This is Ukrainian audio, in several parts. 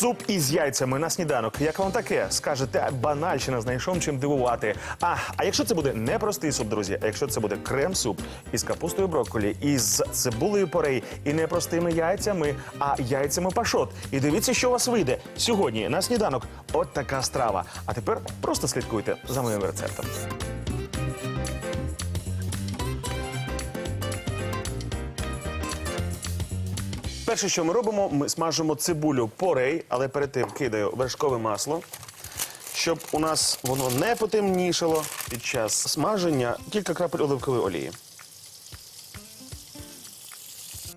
Суп із яйцями на сніданок. Як вам таке? Скажете, банальщина знайшов чим дивувати. А, а якщо це буде не простий суп, друзі, а якщо це буде крем-суп із капустою брокколі, із цибулею порей і не простими яйцями, а яйцями пашот. І дивіться, що у вас вийде сьогодні на сніданок. От така страва. А тепер просто слідкуйте за моїм рецептом. Перше, що ми робимо, ми смажимо цибулю порей, але перед тим кидаю вершкове масло, щоб у нас воно не потемнішало під час смаження кілька крапель оливкової олії.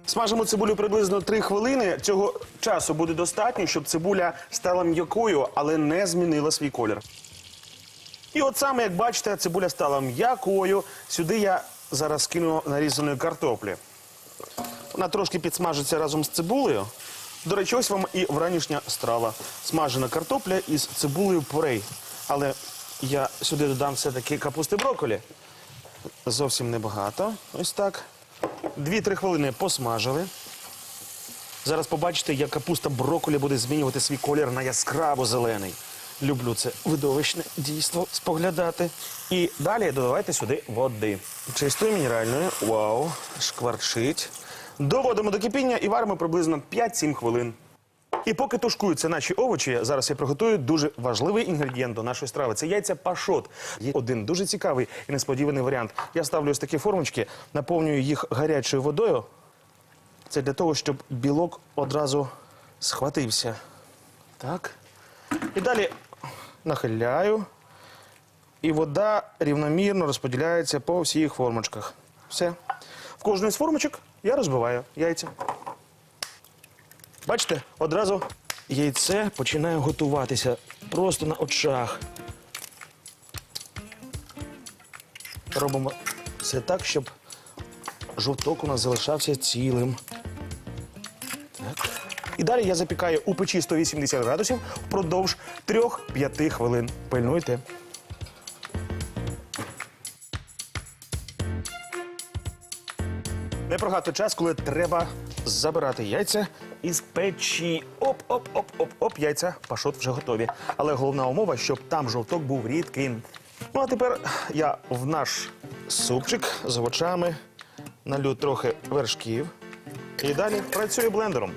Смажимо цибулю приблизно 3 хвилини. Цього часу буде достатньо, щоб цибуля стала м'якою, але не змінила свій колір. І от саме, як бачите, цибуля стала м'якою. Сюди я зараз кину нарізаної картоплі. Вона трошки підсмажиться разом з цибулею. До речі, ось вам і вранішня страва. Смажена картопля із цибулею порей. Але я сюди додам все-таки капусти брокколі. Зовсім небагато. Ось так. Дві-три хвилини посмажили. Зараз побачите, як капуста брокколі буде змінювати свій колір на яскраво зелений. Люблю це видовищне дійство споглядати. І далі додавайте сюди води. Чистої мінеральної. Вау, шкварчить. Доводимо до кипіння і варимо приблизно 5-7 хвилин. І поки тушкуються наші овочі, зараз я приготую дуже важливий інгредієнт до нашої страви. Це яйця пашот. Є один дуже цікавий і несподіваний варіант. Я ставлю ось такі формочки, наповнюю їх гарячою водою. Це для того, щоб білок одразу схватився. Так. І далі нахиляю. І вода рівномірно розподіляється по всіх формочках. Все. В кожну з формочок я розбиваю яйця. Бачите, одразу яйце починає готуватися просто на очах. Робимо все так, щоб жовток у нас залишався цілим. Так. І далі я запікаю у печі 180 градусів впродовж 3-5 хвилин. Пильнуйте. Не прогати час, коли треба забирати яйця із печі. Оп-оп-оп-оп-оп, яйця пашот вже готові. Але головна умова, щоб там жовток був рідким. Ну а тепер я в наш супчик з овочами налю трохи вершків. І далі працюю блендером.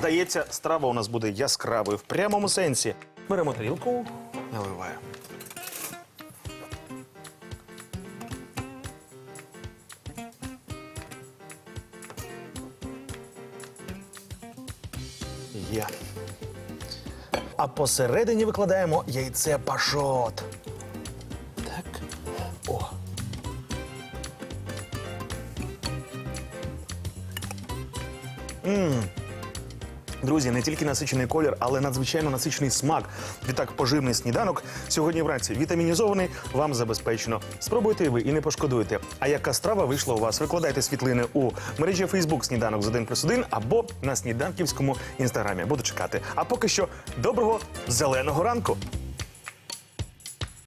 Здається, страва у нас буде яскравою в прямому сенсі. Беремо тарілку, наливаю. Є. А посередині викладаємо яйце пашот. Так. О. Друзі, не тільки насичений колір, але надзвичайно насичений смак. Відтак, поживний сніданок сьогодні вранці вітамінізований вам забезпечено. Спробуйте ви і не пошкодуєте. А яка страва вийшла у вас? Викладайте світлини у мережі Фейсбук Сніданок з 1 плюс 1 або на сніданківському інстаграмі. Буду чекати. А поки що доброго зеленого ранку.